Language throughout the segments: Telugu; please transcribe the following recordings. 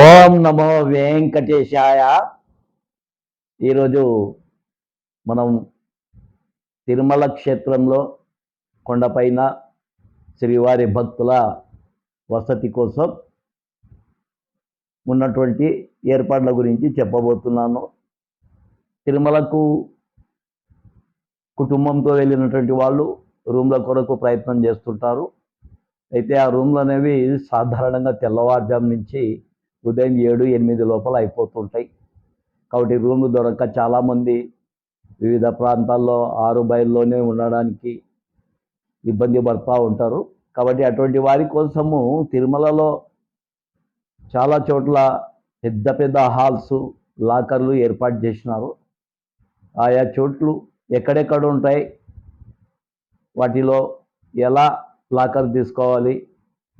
ఓం నమో వెంకటేశాయ. ఈరోజు మనం తిరుమల క్షేత్రంలో కొండపైన శ్రీవారి భక్తుల వసతి కోసం ఉన్నటువంటి ఏర్పాట్ల గురించి చెప్పబోతున్నాను. తిరుమలకు కుటుంబంతో వెళ్ళినటువంటి వాళ్ళు రూమ్ల కొరకు ప్రయత్నం చేస్తుంటారు. అయితే ఆ రూమ్లు అనేవి సాధారణంగా తెల్లవారుజాము నుంచి ఉదయం ఏడు ఎనిమిది లోపల అయిపోతుంటాయి. కాబట్టి రూమ్లు దొరక చాలామంది వివిధ ప్రాంతాల్లో ఆరు బయల్లోనే ఉండడానికి ఇబ్బంది పడుతూ ఉంటారు. కాబట్టి అటువంటి వారి కోసము తిరుమలలో చాలా చోట్ల పెద్ద పెద్ద హాల్స్ లాకర్లు ఏర్పాటు చేసినారు. ఆయా చోట్లు ఎక్కడెక్కడ ఉంటాయి వాటిలో ఎలా లాకర్ తీసుకోవాలి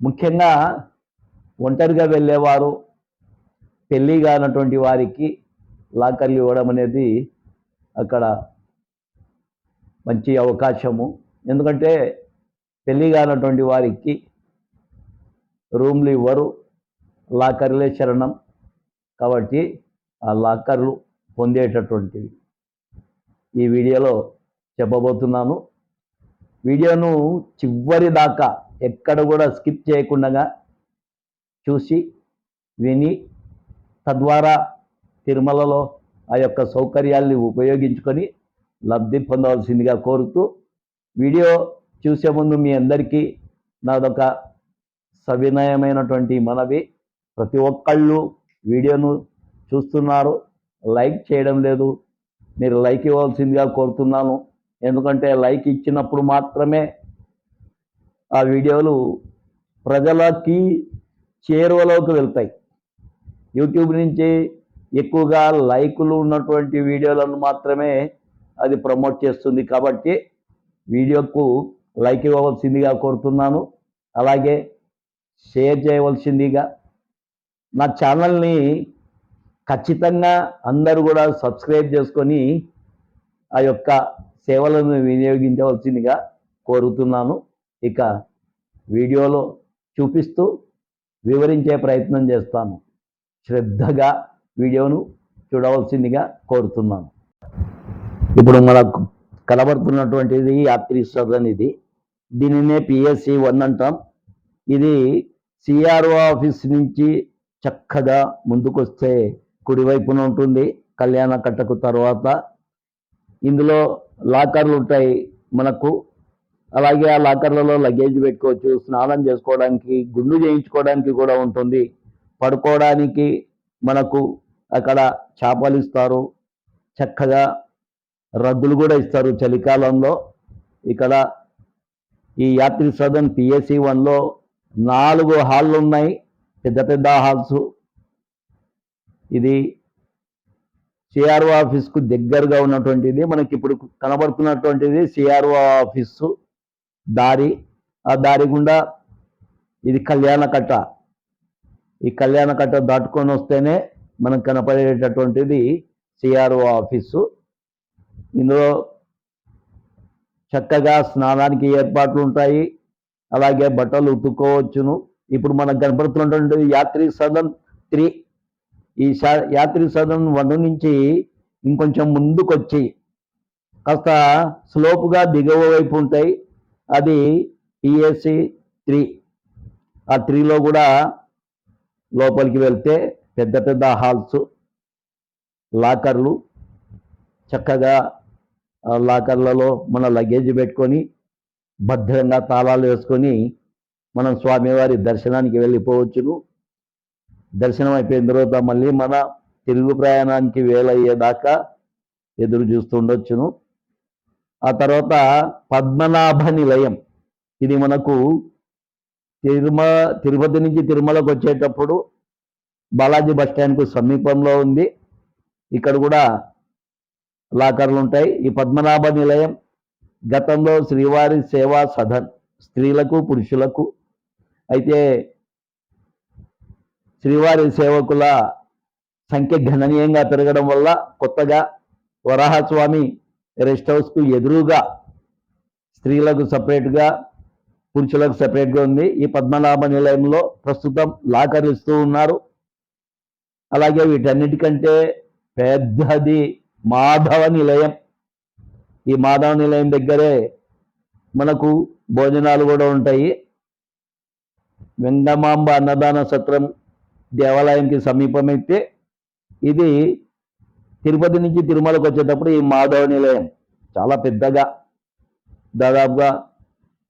ముఖ్యంగా ఒంటరిగా వెళ్ళేవారు పెళ్ళి కానటువంటి వారికి లాకర్లు ఇవ్వడం అనేది అక్కడ మంచి అవకాశము. ఎందుకంటే పెళ్ళి కానటువంటి వారికి రూమ్లు ఇవ్వరు లాకర్లే శరణం. కాబట్టి ఆ లాకర్లు పొందేటటువంటివి. ఈ వీడియోలో చెప్పబోతున్నాను. వీడియోను చివరి దాకా ఎక్కడ కూడా స్కిప్ చేయకుండా చూసి విని తద్వారా తిరుమలలో ఆ యొక్క సౌకర్యాల్ని ఉపయోగించుకొని లబ్ధి పొందవలసిందిగా కోరుతూ వీడియో చూసే ముందు మీ అందరికీ నాదొక సవినయమైనటువంటి మనవి. ప్రతి ఒక్కళ్ళు వీడియోను చూస్తున్నారు లైక్ చేయడం లేదు. మీరు లైక్ ఇవ్వాల్సిందిగా కోరుతున్నాను. ఎందుకంటే లైక్ ఇచ్చినప్పుడు మాత్రమే ఆ వీడియోలు ప్రజలకి చేరువలోకి వెళ్తాయి. యూట్యూబ్ నుంచి ఎక్కువగా లైకులు ఉన్నటువంటి వీడియోలను మాత్రమే అది ప్రమోట్ చేస్తుంది కాబట్టి వీడియోకు లైక్ ఇవ్వవలసిందిగా కోరుతున్నాను. అలాగే షేర్ చేయవలసిందిగా నా ఛానల్ని ఖచ్చితంగా అందరూ కూడా సబ్స్క్రైబ్ చేసుకొని ఆ యొక్క సేవలను వినియోగించవలసిందిగా కోరుతున్నాను. ఇక వీడియోలో చూపిస్తూ వివరించే ప్రయత్నం చేస్తాను. శ్రద్ధగా వీడియోను చూడవలసిందిగా కోరుతున్నాను. ఇప్పుడు మనకు కనబడుతున్నటువంటిది యాత్రి సదన్ ఇది. దీనినే పిఎస్సి వన్ అంటాం. ఇది సిఆర్ఓ ఆఫీస్ నుంచి చక్కగా ముందుకొస్తే కుడివైపున ఉంటుంది. కళ్యాణ కట్టకు తర్వాత ఇందులో లాకర్లు ఉంటాయి మనకు. అలాగే ఆ లాకర్లలో లగేజ్ పెట్టుకోవచ్చు స్నానం చేసుకోవడానికి గుండు చేయించుకోవడానికి కూడా ఉంటుంది. పడుకోవడానికి మనకు అక్కడ చేపలు ఇస్తారు. చక్కగా రద్దులు కూడా ఇస్తారు చలికాలంలో. ఇక్కడ ఈ యాత్రి సదన్ పిఎస్సి వన్లో నాలుగు హాళ్ళు ఉన్నాయి. పెద్ద పెద్ద హాల్స్. ఇది సిఆర్ఓ ఆఫీస్కు దగ్గరగా ఉన్నటువంటిది. మనకి ఇప్పుడు కనబడుతున్నటువంటిది సిఆర్ఓ ఆఫీసు దారి. ఆ దారి గుండా ఇది కళ్యాణకట్ట. ఈ కళ్యాణ కట్ట దాటుకొని వస్తేనే మనకు కనపడేటటువంటిది సిఆర్ఓ ఆఫీసు. ఇందులో చక్కగా స్నానానికి ఏర్పాట్లు ఉంటాయి. అలాగే బట్టలు ఉతుక్కోవచ్చును. ఇప్పుడు మనకు కనపడుతున్నటువంటి యాత్రి సదన్ త్రీ. ఈ యాత్రి సదన్ వన్ నుంచి ఇంకొంచెం ముందుకొచ్చి కాస్త స్లోపుగా దిగువ వైపు ఉంటాయి. అది పిఎస్సి త్రీ ఆ త్రీలో కూడా లోపలికి వెళ్తే పెద్ద పెద్ద హాల్స్ లాకర్లు చక్కగా లాకర్లలో మన లగేజ్ పెట్టుకొని భద్రంగా తాళాలు వేసుకొని మనం స్వామివారి దర్శనానికి వెళ్ళిపోవచ్చును. దర్శనం అయిపోయిన తర్వాత మళ్ళీ మన తిరుగు ప్రయాణానికి వేలయ్యేదాకా ఎదురు చూస్తుండొచ్చును. ఆ తర్వాత పద్మనాభ నిలయం. ఇది మనకు తిరుమల తిరుపతి నుంచి తిరుమలకు వచ్చేటప్పుడు బాలాజీ బస్ స్టాండ్కు సమీపంలో ఉంది. ఇక్కడ కూడా లాకర్లు ఉంటాయి. ఈ పద్మనాభ నిలయం గతంలో శ్రీవారి సేవా సదన్ స్త్రీలకు పురుషులకు. అయితే శ్రీవారి సేవకుల సంఖ్య గణనీయంగా పెరగడం వల్ల కొత్తగా వరాహస్వామి రెస్ట్ హౌస్కు ఎదురుగా స్త్రీలకు సపరేట్గా పురుషులకు సపరేట్గా ఉంది. ఈ పద్మనాభ నిలయంలో ప్రస్తుతం లాకర్లు ఇస్తూ ఉన్నారు. అలాగే వీటన్నిటికంటే పెద్దది మాధవ నిలయం. ఈ మాధవ నిలయం దగ్గరే మనకు భోజనాలు కూడా ఉంటాయి. వెంగమాంబ అన్నదాన సత్రం దేవాలయంకి సమీపమైతే ఇది తిరుపతి నుంచి తిరుమలకు వచ్చేటప్పుడు ఈ మాధవ నిలయం చాలా పెద్దగా దాదాపుగా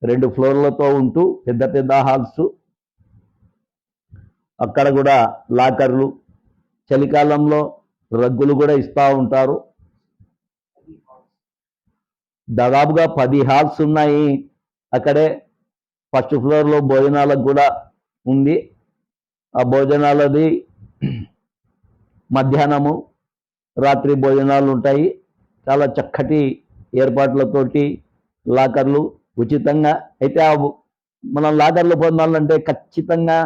రెండు ఫ్లోర్లతో ఉంటూ పెద్ద పెద్ద హాల్స్ అక్కడ కూడా లాకర్లు చలికాలంలో రగ్గులు కూడా ఇస్తూ ఉంటారు. దాదాపుగా పది హాల్స్ ఉన్నాయి. అక్కడే ఫస్ట్ ఫ్లోర్లో భోజనాలకు కూడా ఉంది. ఆ భోజనాలది మధ్యాహ్నము రాత్రి భోజనాలు ఉంటాయి. చాలా చక్కటి ఏర్పాట్లతోటి లాకర్లు ఉచితంగా. అయితే మనం లాకర్లు పొందాలంటే ఖచ్చితంగా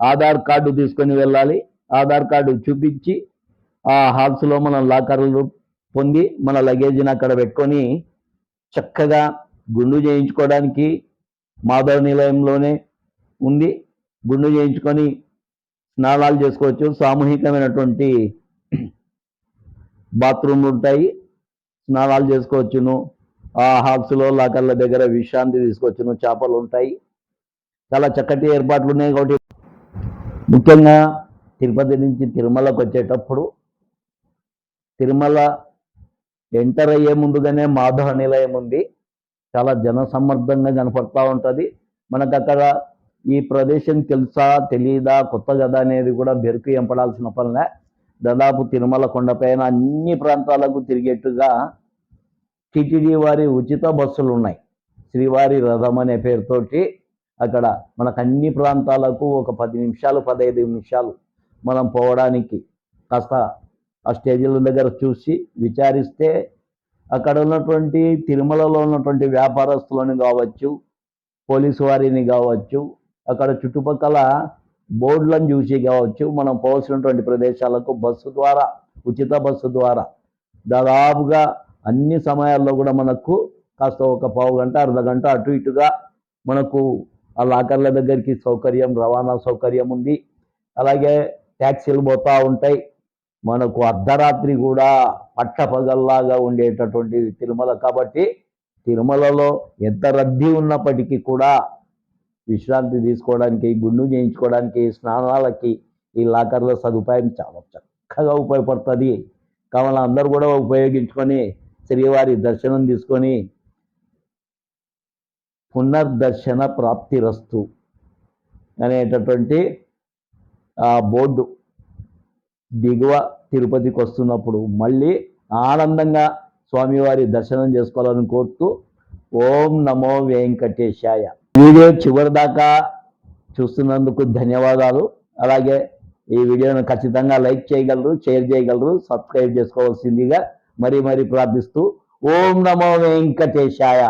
ఆధార్ కార్డు తీసుకొని వెళ్ళాలి. ఆధార్ కార్డు చూపించి ఆ హాల్స్లో మనం లాకర్లు పొంది మన లగేజీని అక్కడ పెట్టుకొని చక్కగా గుండు చేయించుకోవడానికి మాధవ నిలయంలోనే ఉంది. గుండు చేయించుకొని స్నానాలు చేసుకోవచ్చు. సామూహికమైనటువంటి బాత్రూమ్లు ఉంటాయి. స్నానాలు చేసుకోవచ్చును. ఆ హాల్స్లో లాకర్ల దగ్గర విశ్రాంతి తీసుకొచ్చిన. చేపలు ఉంటాయి. చాలా చక్కటి ఏర్పాట్లు ఉన్నాయి కాబట్టి ముఖ్యంగా తిరుపతి నుంచి తిరుమలకు వచ్చేటప్పుడు తిరుమల ఎంటర్ అయ్యే ముందుగానే మాధవ నిలయం ఉంది. చాలా జనసమ్మర్దంగా కనపడతా ఉంటుంది. మనకు అక్కడ ఈ ప్రదేశం తెలుసా తెలియదా కొత్త కదా అనేది కూడా బెరుకు ఎంపడాల్సిన పనిలే. దాదాపు తిరుమల కొండపైన అన్ని ప్రాంతాలకు తిరిగేట్టుగా టీటీడీ వారి ఉచిత బస్సులు ఉన్నాయి. శ్రీవారి రథం అనే పేరుతోటి అక్కడ మనకు అన్ని ప్రాంతాలకు ఒక పది నిమిషాలు పదహైదు నిమిషాలు మనం పోవడానికి కాస్త ఆ స్టేజీల దగ్గర చూసి విచారిస్తే అక్కడ ఉన్నటువంటి తిరుమలలో ఉన్నటువంటి వ్యాపారస్తులను కావచ్చు పోలీసు వారిని కావచ్చు అక్కడ చుట్టుపక్కల బోర్డులను చూసి కావచ్చు మనం పోవాల్సినటువంటి ప్రదేశాలకు బస్సు ద్వారా ఉచిత బస్సు ద్వారా దాదాపుగా అన్ని సమయాల్లో కూడా మనకు కాస్త ఒక పావు గంట అర్ధ గంట అటు ఇటుగా మనకు ఆ లాకర్ల దగ్గరికి సౌకర్యం రవాణా సౌకర్యం ఉంది. అలాగే ట్యాక్సీలు పోతూ ఉంటాయి. మనకు అర్ధరాత్రి కూడా పట్టపగల్లాగా ఉండేటటువంటి తిరుమల కాబట్టి తిరుమలలో ఎంత రద్దీ ఉన్నప్పటికీ కూడా విశ్రాంతి తీసుకోవడానికి గుండు చేయించుకోవడానికి స్నానాలకి ఈ లాకర్ల సదుపాయం చాలా చక్కగా ఉపయోగపడుతుంది. కావాలి అందరూ కూడా ఉపయోగించుకొని శ్రీవారి దర్శనం తీసుకొని పునర్దర్శన ప్రాప్తి రస్తు అనేటటువంటి ఆ బోర్డు దిగువ తిరుపతికి వస్తున్నప్పుడు మళ్ళీ ఆనందంగా స్వామివారి దర్శనం చేసుకోవాలని కోరుతూ ఓం నమో వెంకటేశాయ. వీడియో చివరి దాకా చూస్తున్నందుకు ధన్యవాదాలు. అలాగే ఈ వీడియోను ఖచ్చితంగా లైక్ చేయగలరు షేర్ చేయగలరు సబ్స్క్రైబ్ చేసుకోవాల్సిందిగా మరీ మరీ ప్రార్థిస్తూ ఓం నమో వెంకటేశాయ.